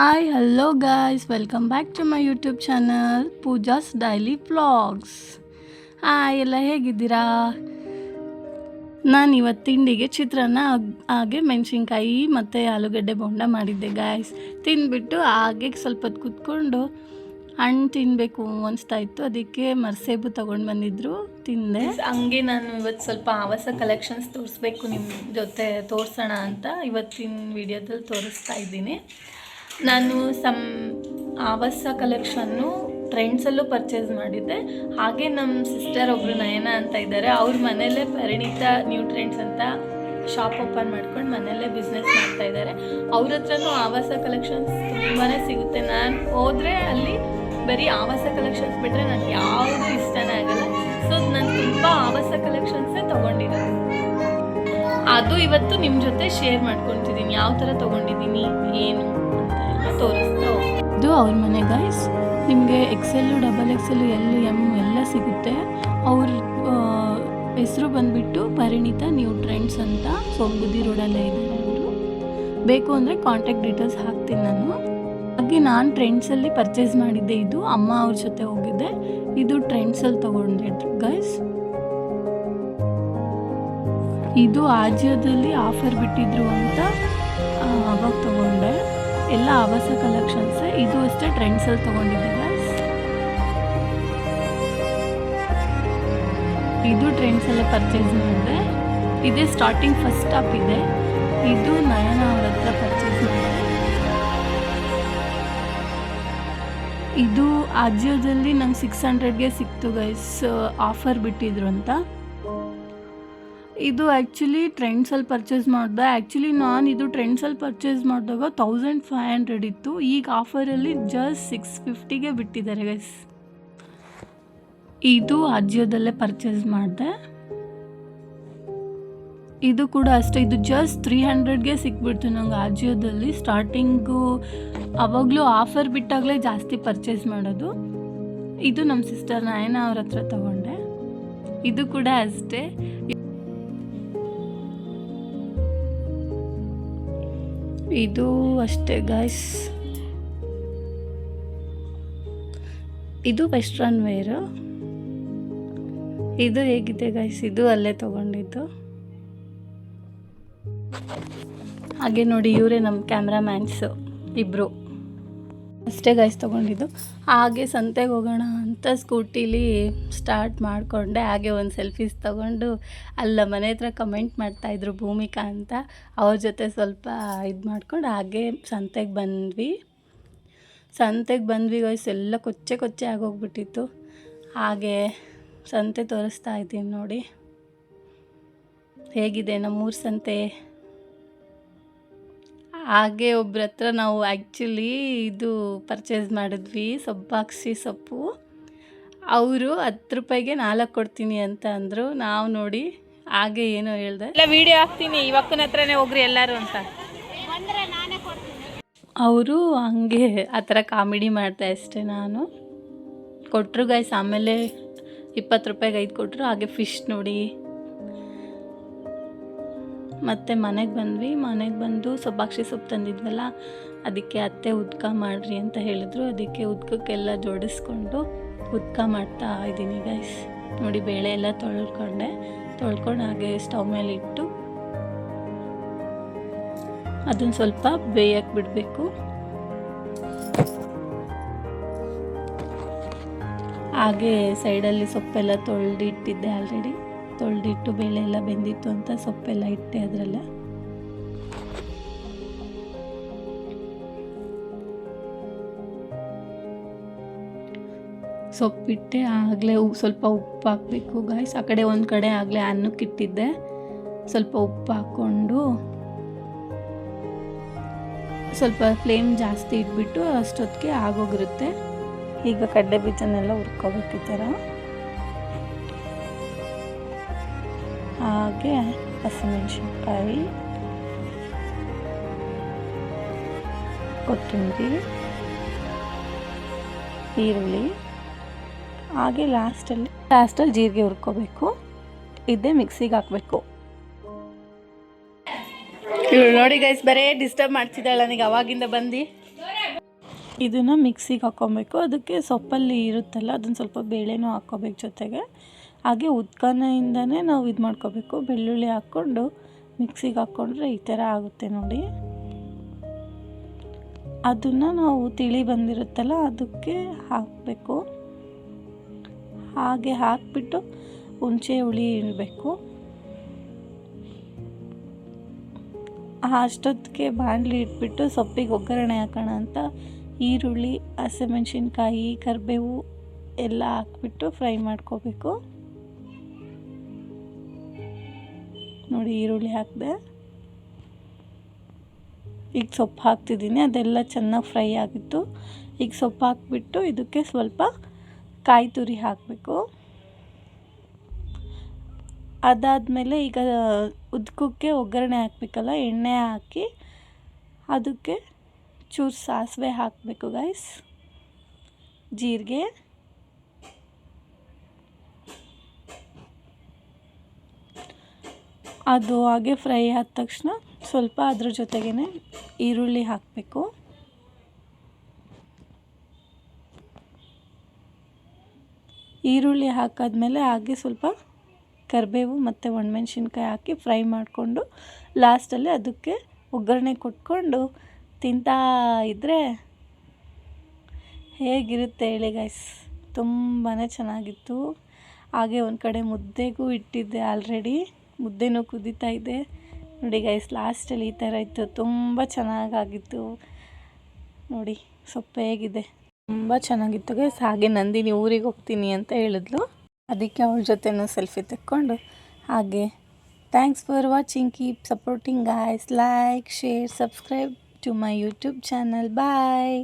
Hi hello guys welcome back to my YouTube channel Pooja's daily vlogs hi ಎಲ್ಲ ಹೇಗಿದ್ದೀರಾ? ನಾನು ಇವತ್ತು ತಿಂಡಿಗೆ ಚಿತ್ರಾನ್ನ ಹಾಗ್- ಮೆಣಸಿನ್ಕಾಯಿ ಮತ್ತು ಆಲೂಗಡ್ಡೆ ಬೊಂಡ ಮಾಡಿದ್ದೆ ಗಾಯ್ಸ್ ತಿಂದ್ಬಿಟ್ಟು ಹಾಗೆ ಸ್ವಲ್ಪ ಹೊತ್ತು ಕುತ್ಕೊಂಡು ಹಣ್ಣು ತಿನ್ನಬೇಕು ಅನಿಸ್ತಾ ಇತ್ತು. ಅದಕ್ಕೆ ಮರ್ಸೇಬು ತೊಗೊಂಡು ಬಂದಿದ್ರು, ತಿಂದೆ. ಹಂಗೆ ನಾನು ಇವತ್ತು ಸ್ವಲ್ಪ ಆವಾಸ ಕಲೆಕ್ಷನ್ಸ್ ತೋರಿಸ್ಬೇಕು ನಿಮ್ಮ ಜೊತೆ ತೋರಿಸೋಣ ಅಂತ ಇವತ್ತಿನ ವಿಡಿಯೋದಲ್ಲಿ ತೋರಿಸ್ತಾ ಇದ್ದೀನಿ. ನಾನು ಸಮ್, ಆವಾಸ ಕಲೆಕ್ಷನ್ನು ಟ್ರೆಂಡ್ಸಲ್ಲೂ ಪರ್ಚೇಸ್ ಮಾಡಿದ್ದೆ. ಹಾಗೆ ನಮ್ಮ ಸಿಸ್ಟರ್ ಒಬ್ಬರು ನಯನ ಅಂತ ಇದ್ದಾರೆ. ಅವ್ರ ಮನೆಯಲ್ಲೇ ಪರಿಣಿತ ನ್ಯೂ ಟ್ರೆಂಡ್ಸ್ ಅಂತ ಶಾಪ್ ಓಪನ್ ಮಾಡ್ಕೊಂಡು ಮನೆಯಲ್ಲೇ ಬಿಸ್ನೆಸ್ ಮಾಡ್ತಾ ಇದ್ದಾರೆ. ಅವ್ರ ಹತ್ರನೂ ಆವಾಸ ಕಲೆಕ್ಷನ್ಸ್ ತುಂಬಾ ಸಿಗುತ್ತೆ. ನಾನು ಹೋದರೆ ಅಲ್ಲಿ ಬರೀ ಆವಾಸ ಕಲೆಕ್ಷನ್ಸ್ ಬಿಟ್ಟರೆ ನನಗೆ ಯಾವುದೂ ಇಷ್ಟನೇ ಆಗಲ್ಲ. ಸೊ ನಾನು ತುಂಬ ಆವಾಸ ಕಲೆಕ್ಷನ್ಸೇ ತೊಗೊಂಡಿರೋದು. ಅದು ಇವತ್ತು ನಿಮ್ಮ ಜೊತೆ ಶೇರ್ ಮಾಡ್ಕೊತಿದ್ದೀನಿ ಯಾವ ಥರ ತೊಗೊಂಡಿದ್ದೀನಿ, ಏನು? ತೋರಿಸ್ತಾ. ಇದು ಅವ್ರ ಮನೆ ಗೈಸ್ ನಿಮಗೆ XL double XL L M ಎಲ್ಲ ಸಿಗುತ್ತೆ. ಅವ್ರ ಹೆಸರು ಬಂದುಬಿಟ್ಟು ಪರಿಣಿತ ನ್ಯೂ ಟ್ರೆಂಡ್ಸ್ ಅಂತ ಸೊಂಬುದಿ ರೋಡಲ್ಲೇ ಇದ್ದಾರೆ ಅವರು ಬೇಕು ಅಂದರೆ ಕಾಂಟ್ಯಾಕ್ಟ್ ಡೀಟೇಲ್ಸ್ ಹಾಕ್ತೀನಿ ನಾನು. ಹಾಗೆ ನಾನು ಟ್ರೆಂಡ್ಸಲ್ಲಿ ಪರ್ಚೇಸ್ ಮಾಡಿದ್ದೆ ಇದು. ಅಮ್ಮ ಅವ್ರ ಜೊತೆ ಹೋಗಿದ್ದೆ. ಇದು ಟ್ರೆಂಡ್ಸಲ್ಲಿ ತೊಗೊಂಡೆ ಗೈಸ್ ಇದು ಆಜಿಯೋದಲ್ಲಿ ಆಫರ್ ಬಿಟ್ಟಿದ್ರು ಅಂತ ಅವಾಗ ತಗೊಂಡೆ. ಎಲ್ಲ ಆವಾಸ ಕಲೆಕ್ಷನ್ಸ್ ಇದು ಅಷ್ಟೇ ಟ್ರೆಂಡ್ಸಲ್ಲಿ ತೊಗೊಂಡಿದ್ದೆ ತಗೊಂಡಿದ್ದೀವಿ ಇದು ಟ್ರೆಂಡ್ಸಲ್ಲೇ ಪರ್ಚೇಸ್ ಮಾಡಿದೆ. ಇದೇ ಸ್ಟಾರ್ಟಿಂಗ್ ಫಸ್ಟ್ ಸ್ಟಾಪ್ ಇದೆ. ಇದು ನಯನ ಅವ್ರ ಹತ್ರ ಪರ್ಚೇಸ್ ಮಾಡಿದೆ. ಇದು ಆಜಿಯೋದಲ್ಲಿ ನಂಗೆ ಸಿಕ್ಸ್ ಹಂಡ್ರೆಡ್ಗೆ ಸಿಕ್ತು ಗೈಸ್ ಆಫರ್ ಬಿಟ್ಟಿದ್ರು ಅಂತ. ಇದು ಆ್ಯಕ್ಚುಲಿ ಟ್ರೆಂಡ್ಸಲ್ಲಿ ಪರ್ಚೇಸ್ ಮಾಡಿದೆ. ಆ್ಯಕ್ಚುಲಿ ನಾನು ಇದು ಟ್ರೆಂಡ್ಸಲ್ಲಿ ಪರ್ಚೇಸ್ ಮಾಡಿದಾಗ ತೌಸಂಡ್ ಫೈವ್ ಹಂಡ್ರೆಡ್ ಇತ್ತು. ಈಗ ಆಫರಲ್ಲಿ ಜಸ್ಟ್ ಸಿಕ್ಸ್ ಫಿಫ್ಟಿಗೆ ಬಿಟ್ಟಿದ್ದಾರೆ ಗೈಸ್ ಇದು ಅಜಿಯೋದಲ್ಲೇ ಪರ್ಚೇಸ್ ಮಾಡಿದೆ. ಇದು ಕೂಡ ಅಷ್ಟೇ, ಇದು ಜಸ್ಟ್ ತ್ರೀ ಹಂಡ್ರೆಡ್ಗೆ ಸಿಕ್ಬಿಡ್ತು ನಂಗೆ ಅಜಿಯೋದಲ್ಲಿ ಸ್ಟಾರ್ಟಿಂಗು ಅವಾಗಲೂ ಆಫರ್ ಬಿಟ್ಟಾಗಲೇ ಜಾಸ್ತಿ ಪರ್ಚೇಸ್ ಮಾಡೋದು. ಇದು ನಮ್ಮ ಸಿಸ್ಟರ್ ನಾಯನ ಅವ್ರ ಹತ್ರ ತಗೊಂಡೆ. ಇದು ಕೂಡ ಅಷ್ಟೇ. ಇದು ಅಷ್ಟೇ ಗಾಯ್ಸ್ ಇದು ವೆಸ್ಟ್ರನ್ ವೇರು ಇದು ಹೇಗಿದೆ ಗಾಯ್ಸ್ ಇದು ಅಲ್ಲೇ ತೊಗೊಂಡಿದ್ದು. ಹಾಗೆ ನೋಡಿ, ಇವರೇ ನಮ್ಮ ಕ್ಯಾಮ್ರಾಮ್ಯಾನ್ಸು ಇಬ್ಬರು ಅಷ್ಟೇ ಗೈಸ್ ತೊಗೊಂಡಿದ್ದು. ಹಾಗೆ ಸಂತೆಗೆ ಹೋಗೋಣ ಅಂತ ಸ್ಕೂಟಿಲಿ ಸ್ಟಾರ್ಟ್ ಮಾಡಿಕೊಂಡೆ. ಹಾಗೆ ಒಂದು ಸೆಲ್ಫೀಸ್ ತೊಗೊಂಡು ಅಲ್ಲ ಮನೆ ಹತ್ರ ಕಮೆಂಟ್ ಮಾಡ್ತಾಯಿದ್ರು ಭೂಮಿಕಾ ಅಂತ. ಅವ್ರ ಜೊತೆ ಸ್ವಲ್ಪ ಇದು ಮಾಡ್ಕೊಂಡು ಹಾಗೆ ಸಂತೆಗೆ ಬಂದ್ವಿ. ಸಂತೆಗೆ ಬಂದ್ವಿ ಗೈಸ್ ಎಲ್ಲ ಕೊಚ್ಚೆ ಕೊಚ್ಚೆ ಆಗೋಗ್ಬಿಟ್ಟಿತ್ತು. ಹಾಗೆ ಸಂತೆ ತೋರಿಸ್ತಾ ಇದ್ದೀನಿ ನೋಡಿ. ಹೇಗಿದೆ ನಮ್ಮೂರು ಸಂತೆ? ಹಾಗೆ ಒಬ್ರ ಹತ್ರ ನಾವು ಆ್ಯಕ್ಚುಲಿ ಇದು ಪರ್ಚೇಸ್ ಮಾಡಿದ್ವಿ ಸೊಬ್ಬಾಕ್ಸಿ ಸೊಪ್ಪು. ಅವರು ಹತ್ತು ರೂಪಾಯಿಗೆ ನಾಲ್ಕು ಕೊಡ್ತೀನಿ ಅಂತ ಅಂದರು. ನಾವು ನೋಡಿ ಹಾಗೆ ಏನೋ ಹೇಳ್ದೆ. ಇಲ್ಲ ವಿಡಿಯೋ ಹಾಕ್ತೀನಿ. ಇವಕ್ಕನ ಹತ್ರನೇ ಹೋಗ್ರಿ ಎಲ್ಲರೂ ಅಂತ. ಅವರು ಹಂಗೆ ಆ ಥರ ಕಾಮಿಡಿ ಮಾಡ್ದೆ ಅಷ್ಟೇ ನಾನು. ಕೊಟ್ಟರು ಗಾಯ್ಸ್ ಆಮೇಲೆ ಇಪ್ಪತ್ತು ರೂಪಾಯಿಗೆ ಐದು ಕೊಟ್ಟರು ಹಾಗೆ ಫಿಶ್ ನೋಡಿ ಮತ್ತು ಮನೆಗೆ ಬಂದ್ವಿ. ಮನೆಗೆ ಬಂದು ಸೊಬ್ಬಾಕ್ಷಿ ಸೊಪ್ಪು ತಂದಿದ್ವಲ್ಲ, ಅದಕ್ಕೆ ಅತ್ತೆ ಉದ್ಕ ಮಾಡಿರಿ ಅಂತ ಹೇಳಿದ್ರು. ಅದಕ್ಕೆ ಉದ್ಕಕ್ಕೆಲ್ಲ ಜೋಡಿಸ್ಕೊಂಡು ಉದ್ಕ ಮಾಡ್ತಾ ಇದ್ದೀನಿ ಗೈಸ್ ನೋಡಿ ಬೇಳೆ ಎಲ್ಲ ತೊಳ್ಕೊಂಡೆ. ತೊಳ್ಕೊಂಡು ಹಾಗೆ ಸ್ಟವ್ ಮೇಲೆ ಇಟ್ಟು ಅದನ್ನು ಸ್ವಲ್ಪ ಬೇಯಕ್ಕೆ ಬಿಡಬೇಕು. ಹಾಗೆ ಸೈಡಲ್ಲಿ ಸೊಪ್ಪೆಲ್ಲ ತೊಳೆದಿಟ್ಟಿದ್ದೆ ಆಲ್ರೆಡಿ ತೊಳೆದಿಟ್ಟು ಬೇಳೆ ಎಲ್ಲ ಬೆಂದಿತ್ತು ಅಂತ ಸೊಪ್ಪೆಲ್ಲ ಇಟ್ಟೆ ಅದರಲ್ಲ. ಸೊಪ್ಪಿಟ್ಟೆ ಆಗಲೇ ಸ್ವಲ್ಪ ಉಪ್ಪು ಹಾಕಬೇಕು ಗಾಯ್ಸ್ ಆ ಕಡೆ ಒಂದು ಕಡೆ ಆಗಲೇ ಅನ್ನಕ್ಕೆ ಇಟ್ಟಿದ್ದೆ. ಸ್ವಲ್ಪ ಉಪ್ಪು ಹಾಕ್ಕೊಂಡು ಸ್ವಲ್ಪ ಫ್ಲೇಮ್ ಜಾಸ್ತಿ ಇಟ್ಬಿಟ್ಟು ಅಷ್ಟೊತ್ತಿಗೆ ಆಗೋಗಿರುತ್ತೆ. ಈಗ ಕಡ್ಲೆ ಬೀಜನೆಲ್ಲ ಹುರ್ಕೋಬೇಕು ಈ ಥರ. ಹಾಗೆ ಹಸಿಮೆಣಸಿನ್ಕಾಯಿ ಕೊತ್ತಂಬರಿ, ಈರುಳ್ಳಿ. ಹಾಗೆ ಲಾಸ್ಟಲ್ಲಿ ಲಾಸ್ಟಲ್ಲಿ ಜೀರಿಗೆ ಹುರ್ಕೋಬೇಕು. ಇದೇ ಮಿಕ್ಸಿಗೆ ಹಾಕಬೇಕು. ಇವಳು ನೋಡಿ ಗೈಸ್ ಬರೇ ಡಿಸ್ಟರ್ಬ್ ಮಾಡ್ತಿದ್ದಾಳೆ ನನಗೆ ಅವಾಗಿಂದ ಬಂದು. ಇದನ್ನು ಮಿಕ್ಸಿಗೆ ಹಾಕ್ಕೊಬೇಕು. ಅದಕ್ಕೆ ಸೊಪ್ಪಲ್ಲಿ ಇರುತ್ತಲ್ಲ, ಅದನ್ನು ಸ್ವಲ್ಪ ಬೇಳೆನೂ ಹಾಕ್ಕೋಬೇಕು ಜೊತೆಗೆ. ಹಾಗೆ ಉತ್ಕನೆಯಿಂದನೇ ನಾವು ಇದು ಮಾಡ್ಕೋಬೇಕು. ಬೆಳ್ಳುಳ್ಳಿ ಹಾಕ್ಕೊಂಡು ಮಿಕ್ಸಿಗೆ ಹಾಕ್ಕೊಂಡ್ರೆ ಈ ಥರ ಆಗುತ್ತೆ ನೋಡಿ. ಅದನ್ನು ನಾವು ತಿಳಿ ಬಂದಿರುತ್ತಲ್ಲ ಅದಕ್ಕೆ ಹಾಕಬೇಕು. ಹಾಗೆ ಹಾಕಿಬಿಟ್ಟು ಹುಣಸೆ ಹುಳಿ ಇಡಬೇಕು. ಅಷ್ಟೊತ್ತಿಗೆ ಬಾಣಲಿ ಇಟ್ಬಿಟ್ಟು ಸೊಪ್ಪಿಗೆ ಒಗ್ಗರಣೆ ಹಾಕೋಣ ಅಂತ ಈರುಳ್ಳಿ, ಹಸಿಮೆಣ್ಸಿನ್ಕಾಯಿ, ಕರಿಬೇವು ಎಲ್ಲ ಹಾಕ್ಬಿಟ್ಟು ಫ್ರೈ ಮಾಡ್ಕೋಬೇಕು. ನೋಡಿ ಈರುಳ್ಳಿ ಹಾಕಿದೆ. ಈಗ ಸೊಪ್ಪು ಹಾಕ್ತಿದ್ದೀನಿ. ಅದೆಲ್ಲ ಚೆನ್ನಾಗಿ ಫ್ರೈ ಆಗಿತ್ತು. ಈಗ ಸೊಪ್ಪು ಹಾಕಿಬಿಟ್ಟು ಇದಕ್ಕೆ ಸ್ವಲ್ಪ ಕಾಯಿ ತುರಿ ಹಾಕಬೇಕು. ಅದಾದಮೇಲೆ ಈಗ ಉದ್ಕಕ್ಕೆ ಒಗ್ಗರಣೆ ಹಾಕಬೇಕಲ್ಲ, ಎಣ್ಣೆ ಹಾಕಿ ಅದಕ್ಕೆ ಚೂರು ಸಾಸಿವೆ ಹಾಕಬೇಕು ಗೈಸ್ ಜೀರಿಗೆ. ಅದು ಹಾಗೆ ಫ್ರೈ ಆದ ತಕ್ಷಣ ಸ್ವಲ್ಪ ಅದ್ರ ಜೊತೆಗೇ ಈರುಳ್ಳಿ ಹಾಕಬೇಕು. ಈರುಳ್ಳಿ ಹಾಕಾದ್ಮೇಲೆ ಹಾಗೆ ಸ್ವಲ್ಪ ಕರಿಬೇವು ಮತ್ತು ಒಣಮೆಣ್ಸಿನ್ಕಾಯಿ ಹಾಕಿ ಫ್ರೈ ಮಾಡಿಕೊಂಡು ಲಾಸ್ಟಲ್ಲಿ ಅದಕ್ಕೆ ಒಗ್ಗರಣೆ ಕೊಟ್ಕೊಂಡು ತಿಂತಾ ಇದ್ದರೆ ಹೇಗಿರುತ್ತೆ ಹೇಳಿ ಗೈಸ್ ತುಂಬಾ ಚೆನ್ನಾಗಿತ್ತು. ಹಾಗೆ ಒಂದು ಕಡೆ ಮುದ್ದೆಗೂ ಇಟ್ಟಿದ್ದೆ ಆಲ್ರೆಡಿ ಮುದ್ದೆನೂ ಕುದೀತಾ ಇದೆ. ನೋಡಿ ಗೈಸ್ ಲಾಸ್ಟಲ್ಲಿ ಈ ಥರ ಇತ್ತು. ತುಂಬ ಚೆನ್ನಾಗಾಗಿತ್ತು. ನೋಡಿ, ಸೊಪ್ಪು ಹೇಗಿದೆ. ತುಂಬ ಚೆನ್ನಾಗಿತ್ತು ಗೈಸ್ ಹಾಗೆ ನಂದಿನಿ ಊರಿಗೆ ಹೋಗ್ತೀನಿ ಅಂತ ಹೇಳಿದ್ಲು. ಅದಕ್ಕೆ ಅವಳ ಜೊತೆನೂ ಸೆಲ್ಫಿ ತೆಕ್ಕೊಂಡು ಹಾಗೆ. Thanks for watching keep supporting guys like share subscribe to my YouTube channel bye